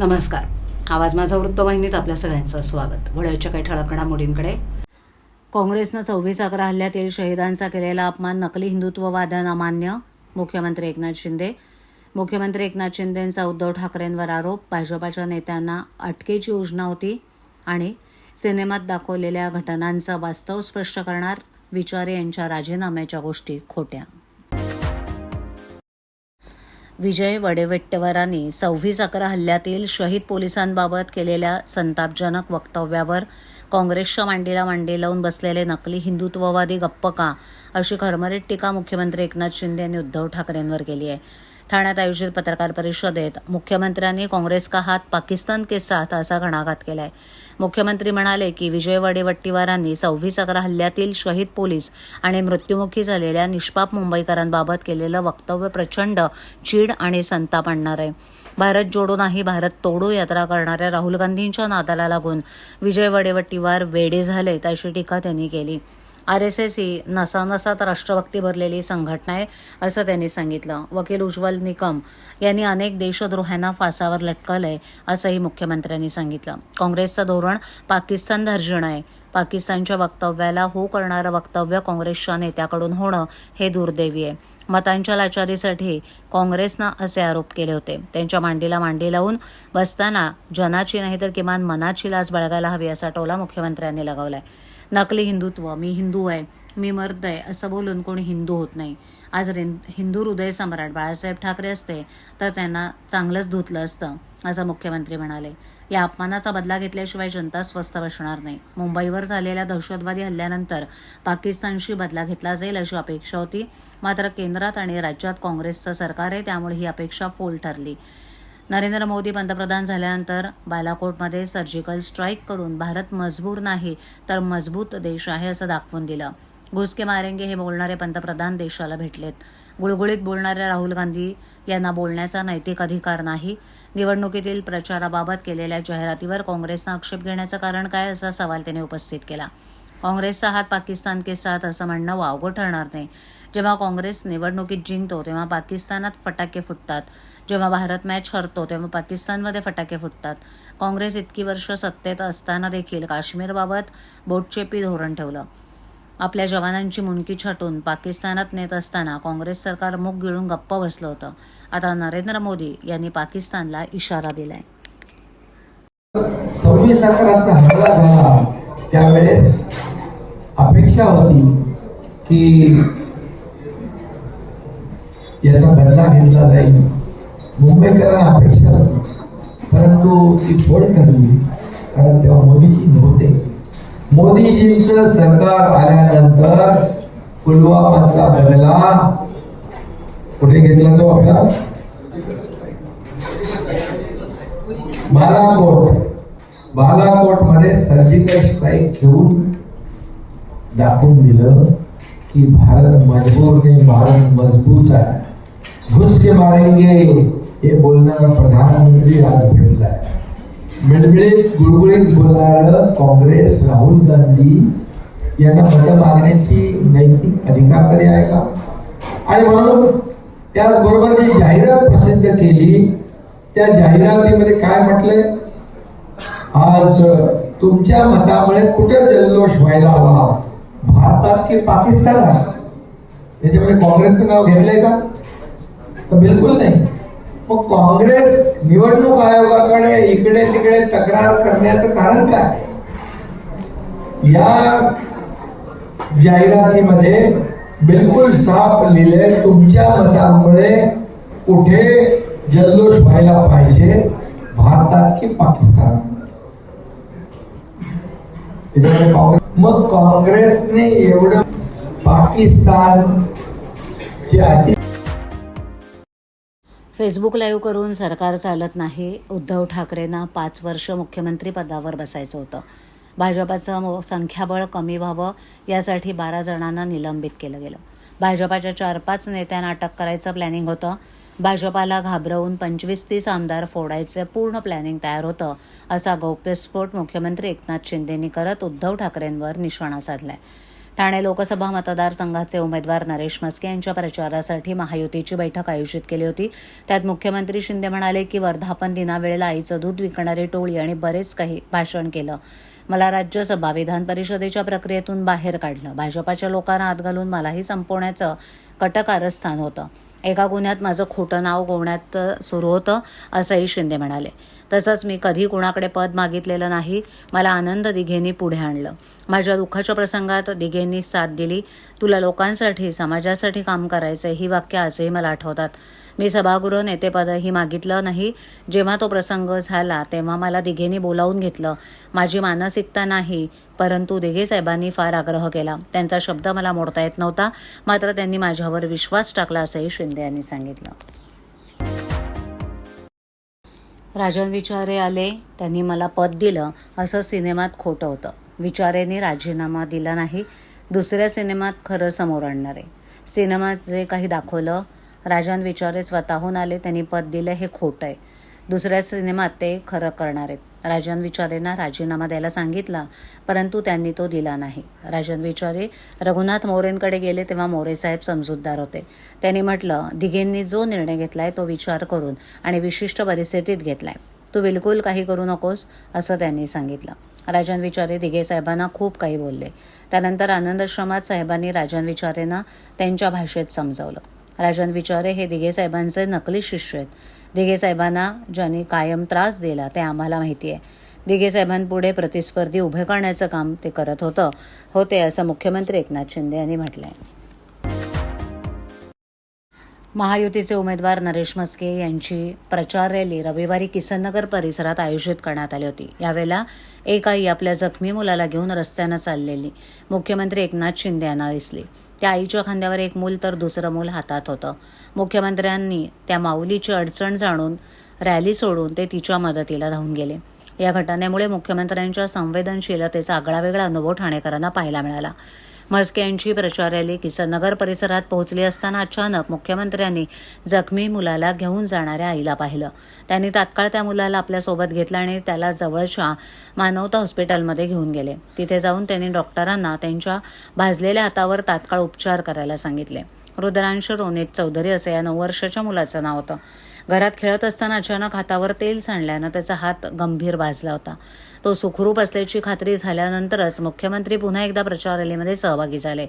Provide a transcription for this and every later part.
नमस्कार. आवाज माझा वृत्तवाहिनीत आपल्या सगळ्यांचं स्वागत. वळ्याच्या काही ठळक घडामोडींकडे काँग्रेसनं सव्वीस अकरा हल्ल्यातील शहीदांचा केलेला अपमान नकली हिंदुत्ववाद्यांना मान्य मुख्यमंत्री एकनाथ शिंदे. मुख्यमंत्री एकनाथ शिंदेंचा उद्धव ठाकरेंवर आरोप भाजपाच्या नेत्यांना अटकेची योजना होती आणि सिनेमात दाखवलेल्या घटनांचं वास्तव स्पष्ट करणार विचारे यांच्या राजीनाम्याच्या गोष्टी खोट्या. विजय वडेवट्टेवारांनी सव्वीस अकरा हल्ल्यातील शहीद पोलिसांबाबत केलेल्या संतापजनक वक्तव्यावर काँग्रेसच्या मांडीला मांडी लावून बसलेले नकली हिंदुत्ववादी गप्प का अशी खरमरीत टीका मुख्यमंत्री एकनाथ शिंदे यांनी उद्धव ठाकरेंवर केली आहे. ठाण्यात आयोजित पत्रकार परिषदेत मुख्यमंत्र्यांनी काँग्रेस का हात पाकिस्तान के साथ असा घणाघात केलाय. मुख्यमंत्री म्हणाले की विजय वडेवट्टीवारांनी सव्वीस अकरा हल्ल्यातील शहीद पोलीस आणि मृत्युमुखी झालेल्या निष्पाप मुंबईकरांबाबत केलेलं वक्तव्य प्रचंड चीड आणि संताप आणणार आहे. भारत जोडो नाही भारत तोडो यात्रा करणाऱ्या राहुल गांधींच्या नादाला लागून विजय वडेवट्टीवार वेडे झालेत अशी टीका त्यांनी केली. आर एस एस ही नसानसात राष्ट्रभक्ती भरलेली संघटना आहे असं त्यांनी सांगितलं. वकील उज्ज्वल निकम यांनी अनेक देशद्रोह्यांना फासावर लटकलंय असंही मुख्यमंत्र्यांनी सांगितलं. काँग्रेसचं धोरण पाकिस्तान धर्जण आहे. पाकिस्तानच्या वक्तव्याला हो करणारं वक्तव्य काँग्रेसच्या नेत्याकडून होणं हे दुर्दैवी आहे. मतांच्या लाचारीसाठी काँग्रेसनं असे आरोप केले होते. त्यांच्या मांडीला मांडी लावून बसताना जनाची नाही तर किमान मनाची लाज बाळगायला हवी असा टोला मुख्यमंत्र्यांनी लगावलाय. नकली हिंदुत्व मी हिंदू आहे मी मर्द आहे असं बोलून कोणी हिंदू होत नाही. आज रिन हिंदू हृदय सम्राट बाळासाहेब ठाकरे असते तर त्यांना चांगलंच धुतलं असतं असं मुख्यमंत्री म्हणाले. या अपमानाचा बदला घेतल्याशिवाय जनता स्वस्थ बसणार नाही. मुंबईवर झालेल्या दहशतवादी हल्ल्यानंतर पाकिस्तानशी बदला घेतला जाईल अशी अपेक्षा होती मात्र केंद्रात आणि राज्यात काँग्रेसचं सरकार आहे त्यामुळे ही अपेक्षा फोल ठरली. नरेंद्र मोदी पंतप्रधान झाल्यानंतर बालाकोटमध्ये सर्जिकल स्ट्राईक करून भारत मजबूर नाही तर मजबूत देश आहे असं दाखवून दिलं. घुसके मारेंगे हे बोलणारे पंतप्रधान देशाला भेटलेत. गुळगुळीत बोलणाऱ्या राहुल गांधी यांना बोलण्याचा नैतिक अधिकार नाही. निवडणुकीतील प्रचाराबाबत केलेल्या जाहिरातीवर काँग्रेसनं आक्षेप घेण्याचं कारण काय असा सवाल त्यांनी उपस्थित केला. काँग्रेसचा हात पाकिस्तान के साथ असं म्हणणं वावगं ठरणार नाही. जेव्हा काँग्रेस निवडणुकीत जिंकतो तेव्हा पाकिस्तानात फटाके फुटतात. जेव्हा भारत मॅच हरतो तेव्हा पाकिस्तानमध्ये फटाके फुटतात. काँग्रेस इतकी वर्ष सत्तेत असताना देखील काश्मीरबाबत बोटचेपी धोरण ठेवलं. आपल्या जवानांची मुंडकी छाटून पाकिस्तानात नेत असताना काँग्रेस सरकार मुख गिळून गप्प बसलं होतं. आता नरेंद्र मोदी यांनी पाकिस्तानला इशारा दिलाय. सव्वीस अकराचा हल्ला झाला. त्यावेळेस अपेक्षा होती की याचा बदला घेतला जाईल. मुंबईकरांना अपेक्षा परंतु ती फोड ठरली, कारण तेव्हा मोदीजी नव्हते. मोदीजींचं सरकार आल्यानंतर पुलवामाचा बदला कुठे घेतला तो आपला? बालाकोट. बालाकोट मध्ये सर्जिकल स्ट्राईक घेऊन दाखवून दिलं की भारत मजबूर नाही भारत मज़बूत आहे. घुस के मारेंगे. हे बोलणारा प्रधानमंत्री आज भेटलाय मिळमिळीत गुळगुळीत बोलणारं काँग्रेस राहुल गांधी यांना मतं मागण्याची नैतिक अधिकार तरी आहे का? आणि म्हणून त्याचबरोबर जी जाहिरात प्रसिद्ध केली त्या जाहिरातीमध्ये काय म्हटलंय? आज तुमच्या मतामुळे कुठे जल्लोष व्हायला हवा? भारतात की पाकिस्तानात? याच्यामध्ये काँग्रेसचं नाव घेतलंय का? तर बिलकुल नाही. मग काँग्रेस निवडणूक आयोगाकडे इकडे तिकडे तक्रार करण्याचं कारण काय? या जाहिरातीमध्ये बिलकुल साफ लिहिले तुमच्या मतामुळे कुठे जल्लोष व्हायला पाहिजे भारतात की पाकिस्तान? मग काँग्रेसने एवढं पाकिस्तान ची फेसबुक लाईव्ह करून सरकार चालत नाही. उद्धव ठाकरेंना पाच वर्ष मुख्यमंत्री पदावर बसायचं होतं. भाजपाचं मो- संख्याबळ कमी व्हावं यासाठी बारा जणांना निलंबित केलं गेलं. भाजपाच्या चार पाच नेत्यांना अटक करायचं प्लॅनिंग होतं. भाजपाला घाबरवून पंचवीस तीस आमदार फोडायचं पूर्ण प्लॅनिंग तयार होतं असा गौप्यस्फोट मुख्यमंत्री एकनाथ शिंदेंनी करत उद्धव ठाकरेंवर निशाणा साधलाय. ठाणे लोकसभा मतदारसंघाचे उमेदवार नरेश म्हस्के यांच्या प्रचारासाठी महायुतीची बैठक आयोजित केली होती. त्यात मुख्यमंत्री शिंदे म्हणाले की वर्धापन दिनावेळेला आईचं दूध विकणारी टोळी आणि बरेच काही भाषण केलं. मला राज्यसभा विधान परिषदेच्या प्रक्रियेतून बाहेर काढलं. भाजपाच्या लोकांना आत घालून मलाही संपवण्याचं कटकारस्थान होतं. एका गुन्ह्यात माझं खोटं नाव गोवण्यात सुरू होतं असंही शिंदे म्हणाले. तसंच मी कधी कुणाकडे पद मागितलेलं नाही. मला आनंद दिघेंनी पुढे आणलं. माझ्या दुःखाच्या प्रसंगात दिघेंनी साथ दिली. तुला लोकांसाठी समाजासाठी काम करायचं ही वाक्य आजही मला आठवतात. मी सभागृह नेतेपदही मागितलं नाही. जेव्हा तो प्रसंग झाला तेव्हा मला दिघेंनी बोलावून घेतलं. माझी मानसिकता नाही परंतु दिघे साहेबांनी फार आग्रह केला. त्यांचा शब्द मला मोडता येत नव्हता मात्र त्यांनी माझ्यावर विश्वास टाकला असंही शिंदे यांनी सांगितलं. राजन विचारे आले त्यांनी मला पद दिलं असं सिनेमात खोटं होतं. विचारेने राजीनामा दिला नाही दुसऱ्या सिनेमात खरं समोर आणणार आहे. सिनेमात जे काही दाखवलं राजन विचारे स्वतःहून आले त्यांनी पद दिलं हे खोटं आहे. दुसऱ्या सिनेमात ते खरं करणार आहेत. राजन विचारेंना राजीनामा द्यायला सांगितला परंतु त्यांनी तो दिला नाही. राजन विचारे रघुनाथ मोरेंकडे गेले तेव्हा मोरे साहेब समजूतदार होते. त्यांनी म्हटलं दिघेंनी जो निर्णय घेतलाय तो विचार करून आणि विशिष्ट परिस्थितीत घेतलाय. तू बिलकुल काही करू नकोस असं त्यांनी सांगितलं. राजन विचारे दिघे साहेबांना खूप काही बोलले. त्यानंतर आनंदश्रमात साहेबांनी राजन विचारेंना त्यांच्या भाषेत समजावलं. राजन विचारे हे दिघे साहेबांचे नकली शिष्य आहेत. दिघे साहेबांना ज्यांनी कायम त्रास दिला ते आम्हाला माहिती आहे दिघे साहेबांपुढे प्रतिस्पर्धी उभे करण्याचं काम ते करत होतं होते असं मुख्यमंत्री एकनाथ शिंदे यांनी म्हटलंय. महायुतीचे उमेदवार नरेश मस्के यांची प्रचार रॅली रविवारी किसननगर परिसरात आयोजित करण्यात आली होती. यावेळेला एक आई आपल्या जखमी मुलाला घेऊन रस्त्यानं चाललेली मुख्यमंत्री एकनाथ शिंदे यांना दिसली. त्या आईच्या खांद्यावर एक मूल तर दुसरं मूल हातात होतं. मुख्यमंत्र्यांनी त्या माऊलीची अडचण जाणून रॅली सोडून ते तिच्या मदतीला धावून गेले. या घटनेमुळे मुख्यमंत्र्यांच्या संवेदनशीलतेचा आगळावेगळा अनुभव ठाणेकरांना पाहायला मिळाला. म्हस्के यांची प्रचार रॅली किसननगर परिसरात पोहोचली असताना अचानक मुख्यमंत्र्यांनी जखमी मुलाला घेऊन जाणाऱ्या आईला पाहिलं. त्यांनी तात्काळ त्या मुलाला आपल्यासोबत घेतलं आणि त्याला जवळच्या मानवता हॉस्पिटलमध्ये घेऊन गेले. तिथे जाऊन त्यांनी डॉक्टरांना त्यांच्या भाजलेल्या हातावर तात्काळ उपचार करायला सांगितले. रुद्रांश रोनित चौधरी असं या नऊ वर्षाच्या मुलाचं नाव होतं. घरात खेळत असताना अचानक हातावर तेल सांडल्यानं त्याचा हात गंभीर भाजला होता. तो सुखरूप असल्याची खात्री झाल्यानंतरच मुख्यमंत्री पुन्हा एकदा प्रचार रॅलीमध्ये सहभागी झाले.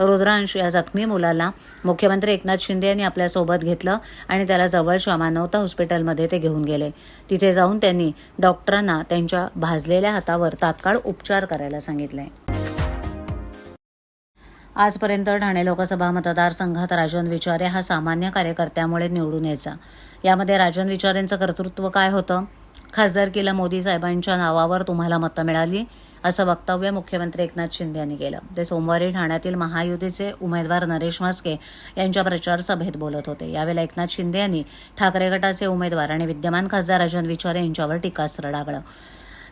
रुद्रांश या जखमी मुलाला मुख्यमंत्री एकनाथ शिंदे यांनी आपल्यासोबत घेतलं आणि त्याला जवळच्या मानवता हॉस्पिटलमध्ये ते घेऊन गेले. तिथे जाऊन त्यांनी डॉक्टरांना त्यांच्या भाजलेल्या हातावर तात्काळ उपचार करायला सांगितले. आजपर्यंत ठाणे लोकसभा मतदारसंघात राजन विचारे हा सामान्य कार्यकर्त्यामुळे निवडून यायचा. यामध्ये राजन विचारेंचं कर्तृत्व काय होतं? खासदारकीला मोदी साहेबांच्या नावावर तुम्हाला मतं मिळाली? असं वक्तव्य मुख्यमंत्री एकनाथ शिंदे यांनी केलं. ते सोमवारी ठाण्यातील महायुतीचे उमेदवार नरेश म्हस्के यांच्या प्रचार सभेत बोलत होते. यावेळेला एकनाथ शिंदे यांनी ठाकरे गटाचे उमेदवार आणि विद्यमान खासदार राजन विचारे यांच्यावर टीकास्त्र डागलं.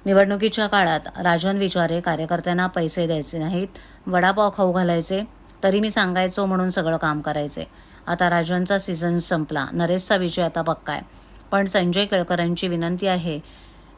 निवडणुकीच्या काळात राजन विचारे कार्यकर्त्यांना पैसे द्यायचे नाहीत वडापाव खाऊ घालायचे तरी मी सांगायचो म्हणून सगळं काम करायचे. आता राजनचा सीझन संपला नरेशचा विजय आता पक्का आहे. पण संजय केळकरांची विनंती आहे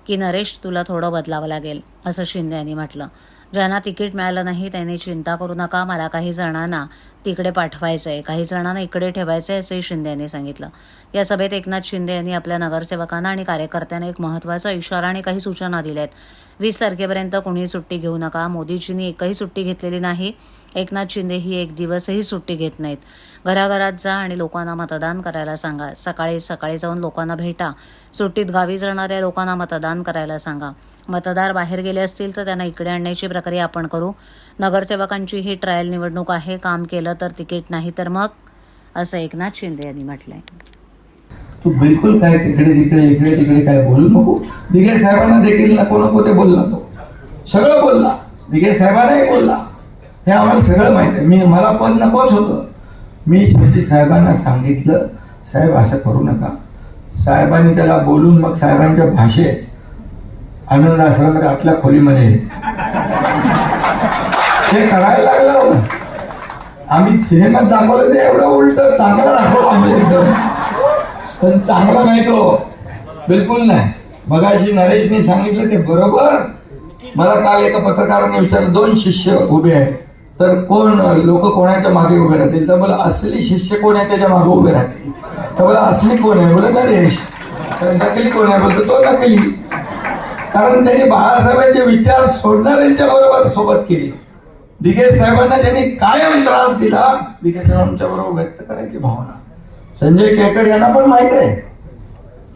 की नरेश तुला थोडं बदलावं लागेल असं शिंदे यांनी म्हटलं. ज्यांना तिकीट मिळालं नाही त्यांनी चिंता करू नका मला काही जणांना तिकडे पाठवायचं आहे काही जणांना इकडे ठेवायचं आहे असंही शिंदे यांनी सांगितलं. या सभेत एकनाथ शिंदे यांनी आपल्या नगरसेवकांना आणि कार्यकर्त्यांना एक महत्त्वाचा इशारा आणि काही सूचना दिल्या आहेत वीस तारखेपर्यंत कोणीही सुट्टी घेऊ नका. मोदीजींनी एकही सुट्टी घेतलेली नाही. एकनाथ शिंदे ही एक दिवसही सुट्टी घेत नाहीत. घराघरात जा आणि लोकांना मतदान करायला सांगा. सकाळी सकाळी जाऊन लोकांना भेटा. सुट्टीत गावी जाणाऱ्या लोकांना मतदान करायला सांगा. मतदार बाहेर गेले असतील तर त्यांना इकडे आणण्याची प्रक्रिया आपण करू. नगरसेवकांची ही ट्रायल निवडणूक आहे. काम केलं तर तिकीट नाही तर मग? असं एकनाथ शिंदे यांनी म्हटलंय. तू बिलकुल काय तिकडे तिकडे इकडे तिकडे काय बोलू नको. दिघे साहेबांना देखील नको नको ते बोलला तो सगळं बोलला. दिघे साहेबांनाही बोलला. हे आम्हाला सगळं माहीत आहे. मी मला पद नकोच होतं. मी शेवटी साहेबांना सांगितलं साहेब असं करू नका. साहेबांनी त्याला बोलून मग साहेबांच्या भाषेत आनंद आश्रमात आतल्या खोलीमध्ये हे करायला लागलं आम्ही सिनेमात दाखवलं ते एवढं उलट चांगलं दाखवलं आम्ही एकदम. पण चांगला नाही तो. बिलकुल नाही. मगाशी नरेशने सांगितलं ते बरोबर. मला काल एका पत्रकाराने विचारलं दोन शिष्य उभे आहेत तर कोण लोक कोणाच्या मागे उभे राहतील? तर मला असली शिष्य कोण आहे त्याच्यामागे उभे राहतील? तर मला असली कोण आहे? बोला नरेश. तर नकली कोण आहे? बोलतो तो नकली. कारण त्यांनी बाळासाहेबांचे विचार सोडणाऱ्यांच्या बरोबर सोबत केले. दिघे साहेबांना ज्यांनी कायम त्रास दिला दिघे साहेबांच्या बरोबर व्यक्त करायची भावना. संजय केळकर यांना पण माहीत आहे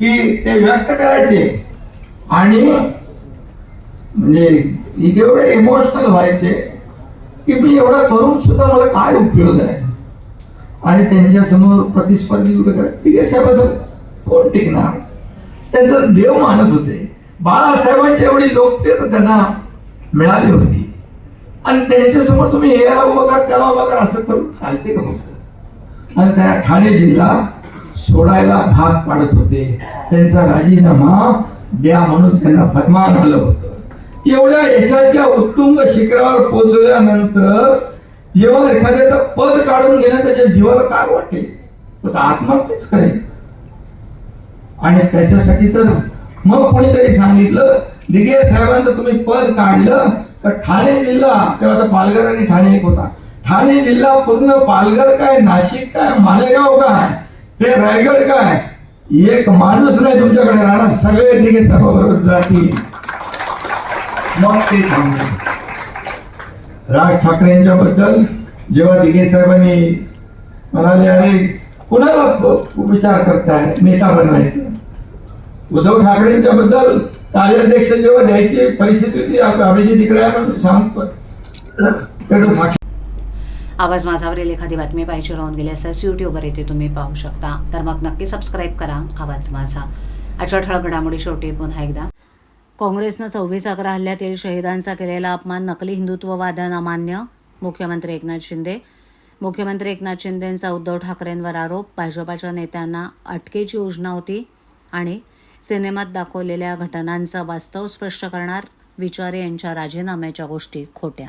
की ते व्यक्त करायचे. आणि म्हणजे एवढे इमोशनल व्हायचे की मी एवढा करून सुद्धा मला काय उपयोग आहे? आणि त्यांच्यासमोर प्रतिस्पर्धी उभे करा ठीक आहे साहेबाचं कोण टिकणार? त्यांचा देव मानत होते. बाळासाहेबांची एवढी लोकप्रियता त्यांना मिळाली होती. आणि त्यांच्यासमोर तुम्ही याला उभं करा त्याला उभं करा असं करून चालते का आणि त्यांना ठाणे जिल्हा सोडायला भाग पाडत होते. त्यांचा राजीनामा द्या म्हणून त्यांना फरमान आलं होतं. एवढ्या यशाच्या उत्तुंग शिखरावर पोचल्यानंतर जेव्हा एखाद्याचं पद काढून घेणं त्याच्या जीवाला काय वाटते तो तर करेल. आणि त्याच्यासाठी तर मग कोणीतरी सांगितलं दिगे साहेबांचं तुम्ही पद काढलं तर ठाणे जिल्हा तेव्हा आता पालघर आणि ठाणे एक होता. ठाणे जिल्हा पूर्ण पालघर काय नाशिक काय मालेगाव काय ते रायगड काय? एक माणूस नाही तुमच्याकडे राहणार सगळे तिघे साहेबाबरोबर जातील मग ते थांबले राज ठाकरेंच्या बद्दल जेव्हा दिघे साहेबांनी म्हणाले अरे कुणाला विचार करताय? नेता बनवायचं. उद्धव ठाकरेंच्या बद्दल कार्याध्यक्ष जेव्हा द्यायची परिस्थिती होती आप- अभिजित इकडे म्हणून सांगतो. त्याचं साक्ष आवाज माझावरील एखादी बातमी पाहिजे राहून गेली असल्यास यूट्यूबवर येथे तुम्ही पाहू शकता. तर मग नक्की सबस्क्राईब करा आवाज माझा. अशा ठळक घडामोडी शेवटी पुन्हा एकदा. काँग्रेसनं सव्वीस अकरा हल्ल्यातील शहीदांचा केलेला अपमान नकली हिंदुत्ववाद्यांना मान्य मुख्यमंत्री एकनाथ शिंदे. मुख्यमंत्री एकनाथ शिंदेंचा उद्धव ठाकरेंवर आरोप भाजपाच्या नेत्यांना अटकेची योजना होती आणि सिनेमात दाखवलेल्या घटनांचा वास्तव स्पष्ट करणार विचारे यांच्या राजीनाम्याच्या गोष्टी खोट्या.